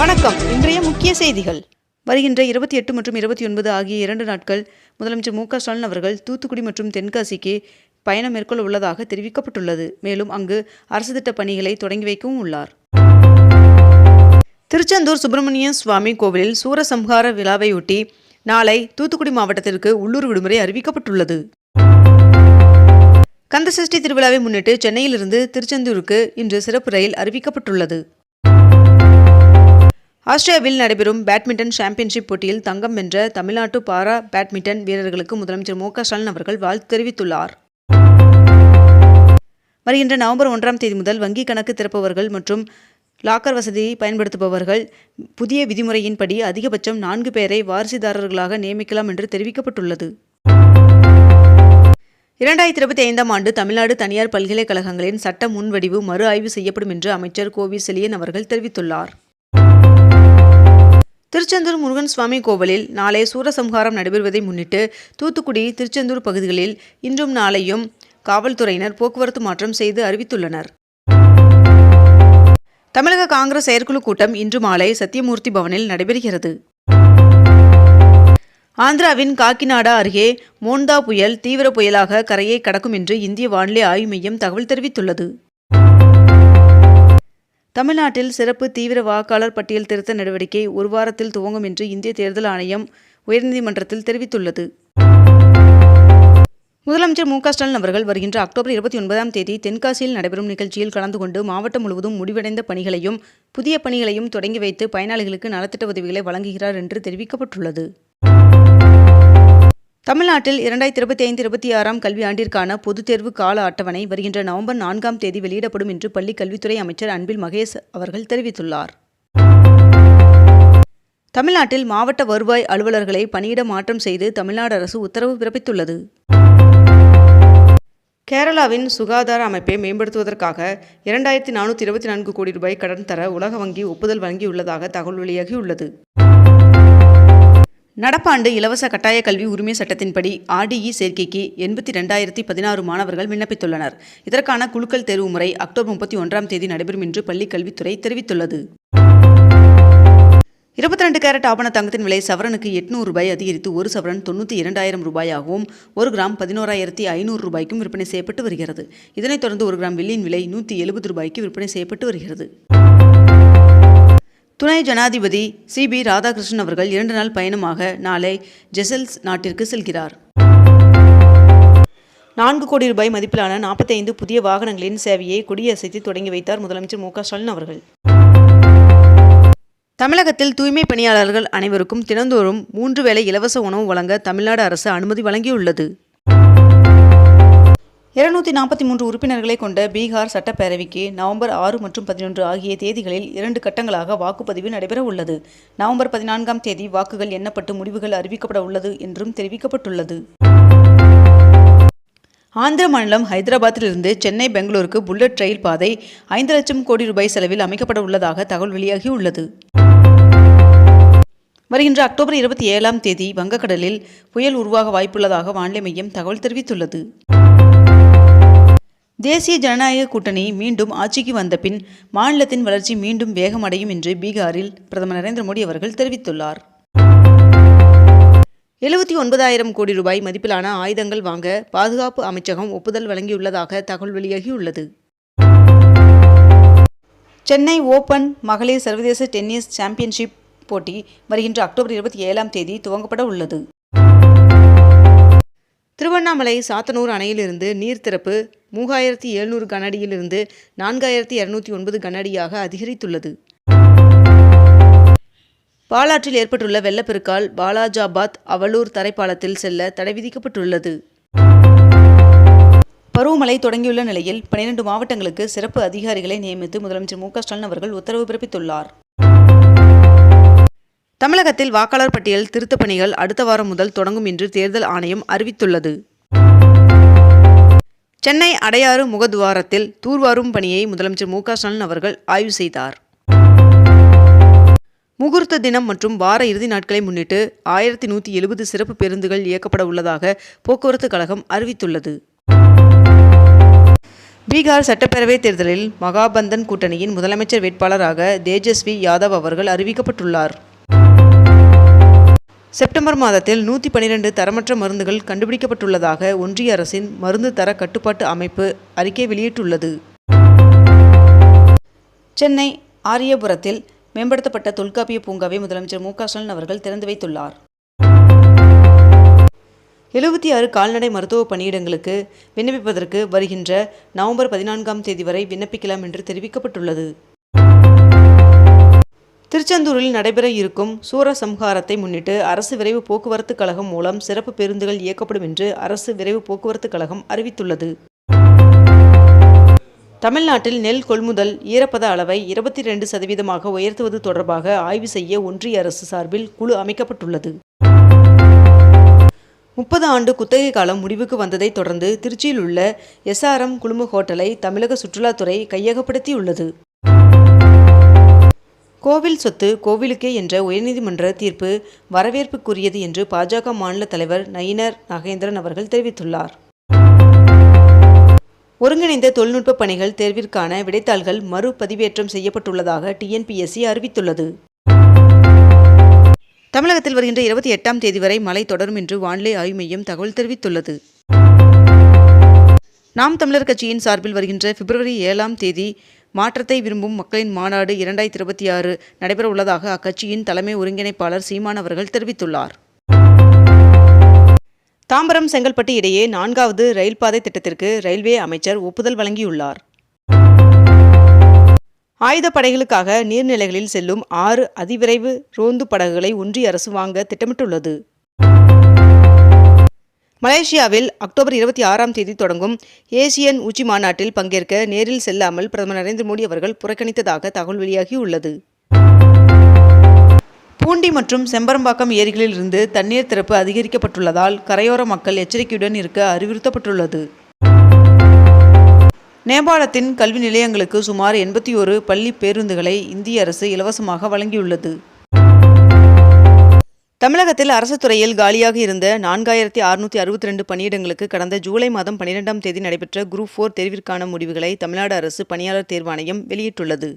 வணக்கம். இன்றைய முக்கிய செய்திகள். வருகின்ற இருபத்தி எட்டு மற்றும் இருபத்தி ஒன்பது ஆகிய இரண்டு நாட்கள் முதலமைச்சர் மு க ஸ்டாலின் அவர்கள் தூத்துக்குடி மற்றும் தென்காசிக்கு பயணம் மேற்கொள்ள உள்ளதாக தெரிவிக்கப்பட்டுள்ளது. மேலும் அங்கு அரசு திட்ட பணிகளை தொடங்கி வைக்கவும் உள்ளார். திருச்செந்தூர் சுப்பிரமணிய சுவாமி கோவிலில் சூரசம்ஹார விழாவையொட்டி நாளை தூத்துக்குடி மாவட்டத்திற்கு உள்ளூர் விடுமுறை அறிவிக்கப்பட்டுள்ளது. கந்தசஷ்டி திருவிழாவை முன்னிட்டு சென்னையிலிருந்து திருச்செந்தூருக்கு இன்று சிறப்பு ரயில் அறிவிக்கப்பட்டுள்ளது. ஆஸ்திரேலியாவில் நடைபெறும் பேட்மிண்டன் சாம்பியன்ஷிப் போட்டியில் தங்கம் வென்ற தமிழ்நாட்டு பாரா பேட்மிண்டன் வீரர்களுக்கு முதலமைச்சர் மு ஸ்டாலின் அவர்கள் வாழ்த்து தெரிவித்துள்ளார். வருகின்ற நவம்பர் ஒன்றாம் தேதி முதல் வங்கி கணக்கு திறப்பவர்கள் மற்றும் லாக்கர் வசதியை பயன்படுத்துபவர்கள் புதிய விதிமுறையின்படி அதிகபட்சம் நான்கு பேரை வாரிசுதாரர்களாக நியமிக்கலாம் என்று தெரிவிக்கப்பட்டுள்ளது. இரண்டாயிரத்தி இருபத்தி ஐந்தாம் ஆண்டு தமிழ்நாடு தனியார் பல்கலைக்கழகங்களின் சட்ட முன்வடிவு மறு ஆய்வு செய்யப்படும் என்று அமைச்சர் கோவி செலியன் அவர்கள் தெரிவித்துள்ளார். திருச்செந்தூர் முருகன் சுவாமி கோவிலில் நாளை சூரசம்ஹாரம் நடைபெறுவதை முன்னிட்டு தூத்துக்குடி திருச்செந்தூர் பகுதிகளில் இன்றும் நாளையும் காவல்துறையினர் போக்குவரத்து மாற்றம் செய்து அறிவித்துள்ளனர். தமிழக காங்கிரஸ் செயற்குழு கூட்டம் இன்று மாலை சத்தியமூர்த்தி பவனில் நடைபெறுகிறது. ஆந்திராவின் காக்கிநாடா அருகே மோண்டா புயல் தீவிர புயலாக கரையை கடக்கும் என்று இந்திய வானிலை ஆய்வு மையம் தகவல் தெரிவித்துள்ளது. தமிழ்நாட்டில் சிறப்பு தீவிர வாக்காளர் பட்டியல் திருத்த நடவடிக்கை ஒரு வாரத்தில் துவங்கும் என்று இந்திய தேர்தல் ஆணையம் உயர்நீதிமன்றத்தில் தெரிவித்துள்ளது. முதலமைச்சர் மு க ஸ்டாலின் அவர்கள் வருகின்ற அக்டோபர் இருபத்தி ஒன்பதாம் தேதி தென்காசியில் நடைபெறும் நிகழ்ச்சியில் கலந்து கொண்டு மாவட்டம் முழுவதும் முடிவடைந்த பணிகளையும் புதிய பணிகளையும் தொடங்கி வைத்து பயனாளிகளுக்கு நலத்திட்ட உதவிகளை வழங்குகிறார் என்று தெரிவிக்கப்பட்டுள்ளது. தமிழ்நாட்டில் இரண்டாயிரத்தி இருபத்தி ஐந்து இருபத்தி ஆறாம் கல்வியாண்டிற்கான பொதுத் தேர்வு கால அட்டவணை வருகின்ற நவம்பர் நான்காம் தேதி வெளியிடப்படும் என்று பள்ளி கல்வித்துறை அமைச்சர் அன்பில் மகேஷ் அவர்கள் தெரிவித்துள்ளார். தமிழ்நாட்டில் மாவட்ட வருவாய் அலுவலர்களை பணியிட மாற்றம் செய்து தமிழ்நாடு அரசு உத்தரவு பிறப்பித்துள்ளது. கேரளாவின் சுகாதார அமைப்பை மேம்படுத்துவதற்காக இரண்டாயிரத்தி நானூற்றி இருபத்தி நான்கு கோடி ரூபாய் கடன் தர உலக வங்கி ஒப்புதல் வழங்கியுள்ளதாக தகவல் வெளியாகியுள்ளது. நடப்பாண்டு இலவச கட்டாய கல்வி உரிமை சட்டத்தின்படி ஆர்டிஇ சேர்க்கைக்கு எண்பத்தி ரெண்டாயிரத்தி பதினாறு மாணவர்கள் விண்ணப்பித்துள்ளனர். இதற்கான குழுக்கள் தேர்வு முறை அக்டோபர் முப்பத்தி ஒன்றாம் தேதி நடைபெறும் என்று பள்ளிக் கல்வித்துறை தெரிவித்துள்ளது. இருபத்தி ரெண்டு கேரட் ஆபண தங்கத்தின் விலை சவரனுக்கு எட்நூறு ரூபாய் அதிகரித்து ஒரு சவரன் தொண்ணூற்றி இரண்டாயிரம் ரூபாயாகவும் ஒரு கிராம் பதினோராயிரத்தி ஐநூறு ரூபாய்க்கும் விற்பனை செய்யப்பட்டு வருகிறது. இதனைத் தொடர்ந்து ஒரு கிராம் வெள்ளியின் விலை நூற்றி எழுபது ரூபாய்க்கு விற்பனை செய்யப்பட்டு வருகிறது. துணை ஜனாதிபதி சி. பி. ராதாகிருஷ்ணன் அவர்கள் இரண்டு நாள் பயணமாக நாளை ஜெசல்ஸ் நாட்டிற்கு செல்கிறார். நான்கு கோடி ரூபாய் மதிப்பிலான நாற்பத்தைந்து புதிய வாகனங்களின் சேவையை கொடியசைத்து தொடங்கி வைத்தார் முதலமைச்சர் மு. க. ஸ்டாலின் அவர்கள். தமிழகத்தில் தூய்மை பணியாளர்கள் அனைவருக்கும் தினந்தோறும் மூன்று வேளை இலவச உணவு வழங்க தமிழ்நாடு அரசு அனுமதி வழங்கியுள்ளது. இருநூத்தி நாற்பத்தி மூன்று உறுப்பினர்களை கொண்ட பீகார் சட்டப்பேரவைக்கு நவம்பர் ஆறு மற்றும் பதினொன்று ஆகிய தேதிகளில் இரண்டு கட்டங்களாக வாக்குப்பதிவு நடைபெற உள்ளது. நவம்பர் பதினான்காம் தேதி வாக்குகள் எண்ணப்பட்டு முடிவுகள் அறிவிக்கப்பட உள்ளது என்றும் தெரிவிக்கப்பட்டுள்ளது. ஆந்திர மாநிலம் ஹைதராபாத்திலிருந்து சென்னை பெங்களூருக்கு புல்லட் ரயில் பாதை ஐந்து லட்சம் கோடி ரூபாய் செலவில் அமைக்கப்பட உள்ளதாக தகவல் வெளியாகியுள்ளது. வருகின்ற அக்டோபர் இருபத்தி ஏழாம் தேதி வங்கக்கடலில் புயல் உருவாக வாய்ப்புள்ளதாக வானிலை மையம் தகவல் தெரிவித்துள்ளது. தேசிய ஜனநாயக கூட்டணி மீண்டும் ஆட்சிக்கு வந்த பின் மாநிலத்தின் வளர்ச்சி மீண்டும் வேகமடையும் என்று பீகாரில் பிரதமர் நரேந்திர மோடி அவர்கள் தெரிவித்துள்ளார். எழுபத்தி ஒன்பதாயிரம் கோடி ரூபாய் மதிப்பிலான ஆயுதங்கள் வாங்க பாதுகாப்பு அமைச்சகம் ஒப்புதல் வழங்கியுள்ளதாக தகவல் வெளியாகியுள்ளது. சென்னை ஓபன் மகளிர் சர்வதேச டென்னிஸ் சாம்பியன்ஷிப் போட்டி வருகின்ற அக்டோபர் இருபத்தி ஏழாம் தேதி துவங்கப்பட உள்ளது. திருவண்ணாமலை சாத்தனூர் அணையிலிருந்து நீர் திறப்பு மூவாயிரத்தி எழுநூறு கனஅடியிலிருந்து நான்காயிரத்தி இரநூத்தி ஒன்பது கனஅடியாக அதிகரித்துள்ளது. பாலாற்றில் ஏற்பட்டுள்ள வெள்ளப்பெருக்கால் பாலாஜாபாத் அவலூர் தரைப்பாலத்தில் செல்ல தடை விதிக்கப்பட்டுள்ளது. பருவமழை தொடங்கியுள்ள நிலையில் பனிரெண்டு மாவட்டங்களுக்கு சிறப்பு அதிகாரிகளை நியமித்து முதலமைச்சர் மு க ஸ்டாலின் அவர்கள் உத்தரவு பிறப்பித்துள்ளார். தமிழகத்தில் வாக்காளர் பட்டியல் திருத்தப் பணிகள் அடுத்த வாரம் முதல் தொடங்கும் என்று தேர்தல் ஆணையம் அறிவித்துள்ளது. சென்னை அடையாறு முகதுவாரத்தில் தூர்வாரும் பணியை முதலமைச்சர் மு ஸ்டாலின் அவர்கள் ஆய்வு செய்தார். முகூர்த்த தினம் மற்றும் வார இறுதி நாட்களை முன்னிட்டு ஆயிரத்தி நூற்றி எழுபது சிறப்பு பேருந்துகள் இயக்கப்பட உள்ளதாக போக்குவரத்து கழகம் அறிவித்துள்ளது. பீகார் சட்டப்பேரவைத் தேர்தலில் மகாபந்தன் கூட்டணியின் முதலமைச்சர் வேட்பாளராக தேஜஸ்வி யாதவ் அவர்கள் அறிவிக்கப்பட்டுள்ளார். செப்டம்பர் மாதத்தில் நூற்றி பனிரெண்டு தரமற்ற மருந்துகள் கண்டுபிடிக்கப்பட்டுள்ளதாக ஒன்றிய அரசின் மருந்து தர கட்டுப்பாட்டு அமைப்பு அறிக்கை வெளியிட்டுள்ளது. சென்னை ஆரியபுரத்தில் மேம்படுத்தப்பட்ட தொல்காப்பிய பூங்காவை முதலமைச்சர் மு க ஸ்டாலின் அவர்கள் திறந்து வைத்துள்ளார். எழுபத்தி ஆறு கால்நடை மருத்துவ பணியிடங்களுக்கு விண்ணப்பிப்பதற்கு வருகின்ற நவம்பர் பதினான்காம் தேதி வரை விண்ணப்பிக்கலாம் என்று தெரிவிக்கப்பட்டுள்ளது. திருச்செந்தூரில் நடைபெற இருக்கும் சூரசம்ஹாரத்தை முன்னிட்டு அரசு விரைவு போக்குவரத்து கழகம் மூலம் சிறப்பு பேருந்துகள் இயக்கப்படும் என்று அரசு விரைவு போக்குவரத்து கழகம் அறிவித்துள்ளது. தமிழ்நாட்டில் நெல் கொள்முதல் ஈரப்பத அளவை இருபத்தி ரெண்டு சதவீதமாக உயர்த்துவது தொடர்பாக ஆய்வு செய்ய ஒன்றிய அரசு சார்பில் குழு அமைக்கப்பட்டுள்ளது. முப்பது ஆண்டு குத்தகை காலம் முடிவுக்கு வந்ததைத் தொடர்ந்து திருச்சியில் உள்ள எஸ்ஆர்எம் குழும ஹோட்டலை தமிழக சுற்றுலாத்துறை கையகப்படுத்தியுள்ளது. கோவில் சொத்து கோவிலுக்கே என்ற உயர்நீதிமன்ற தீர்ப்பு வரவேற்புக்குரியது என்று பாஜக மாநில தலைவர் நயினர் நாகேந்திரன் அவர்கள் தெரிவித்துள்ளார். ஒருங்கிணைந்த தொழில்நுட்ப பணிகள் தேர்விற்கான விடைத்தாள்கள் மறுபதிவேற்றம் செய்யப்பட்டுள்ளதாக டிஎன்பிஎஸ்சி அறிவித்துள்ளது. தமிழகத்தில் வருகின்ற இருபத்தி எட்டாம் தேதி வரை மழை தொடரும் என்று வானிலை ஆய்வு மையம் தகவல் தெரிவித்துள்ளது. நாம் தமிழர் கட்சியின் சார்பில் வருகின்ற பிப்ரவரி ஏழாம் தேதி மாற்றத்தை விரும்பும் மக்களின் மாநாடு இரண்டாயிரத்தி இருபத்தி ஆறு நடைபெற உள்ளதாக அக்கட்சியின் தலைமை ஒருங்கிணைப்பாளர் சீமான் அவர்கள் தெரிவித்துள்ளார். தாம்பரம் செங்கல்பட்டு இடையே நான்காவது ரயில் பாதை திட்டத்திற்கு ரயில்வே அமைச்சர் ஒப்புதல் வழங்கியுள்ளார். ஆயுதப்படைகளுக்காக நீர்நிலைகளில் செல்லும் ஆறு அதிவிரைவு ரோந்து படகுகளை ஒன்றிய அரசு வாங்க திட்டமிட்டுள்ளது. மலேசியாவில் அக்டோபர் இருபத்தி ஆறாம் தேதி தொடங்கும் ஏசியன் உச்சி மாநாட்டில் பங்கேற்க நேரில் செல்லாமல் பிரதமர் நரேந்திர மோடி அவர்கள் புறக்கணித்ததாக தகவல் வெளியாகியுள்ளது. பூண்டி மற்றும் செம்பரம்பாக்கம் ஏரிகளில் இருந்து தண்ணீர் திறப்பு அதிகரிக்கப்பட்டுள்ளதால் கரையோர மக்கள் எச்சரிக்கையுடன் இருக்க அறிவுறுத்தப்பட்டுள்ளது. நேபாளத்தின் கல்வி நிலையங்களுக்கு சுமார் எண்பத்தி ஒரு பள்ளி பேருந்துகளை இந்திய அரசு இலவசமாக வழங்கியுள்ளது. தமிழகத்தில் அரசு துறையில் காலியாக இருந்த நான்காயிரத்தி அறுநூற்றி அறுபத்தி ரெண்டு பணியிடங்களுக்கு கடந்த ஜூலை மாதம் பன்னிரெண்டாம் தேதி நடைபெற்ற குரூப் ஃபோர் தேர்விற்கான முடிவுகளை தமிழ்நாடு அரசு பணியாளர் தேர்வாணையம் வெளியிட்டுள்ளது.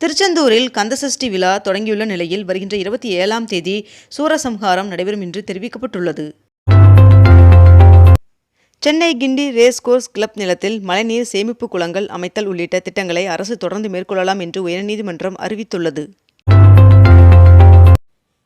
திருச்செந்தூரில் கந்தசஷ்டி விழா தொடங்கியுள்ள நிலையில் வருகின்ற இருபத்தி ஏழாம் தேதி சூரசம்ஹாரம் நடைபெறும் என்று தெரிவிக்கப்பட்டுள்ளது. Chennai Guindy race course club நிலத்தில் மழைநீர் சேமிப்பு குளங்கள் அமைத்தல் உள்ளிட்ட திட்டங்களை அரசு தொடர்ந்து மேற்கொள்ளலாம் என்று உயர்நீதிமன்றம் அறிவித்துள்ளது.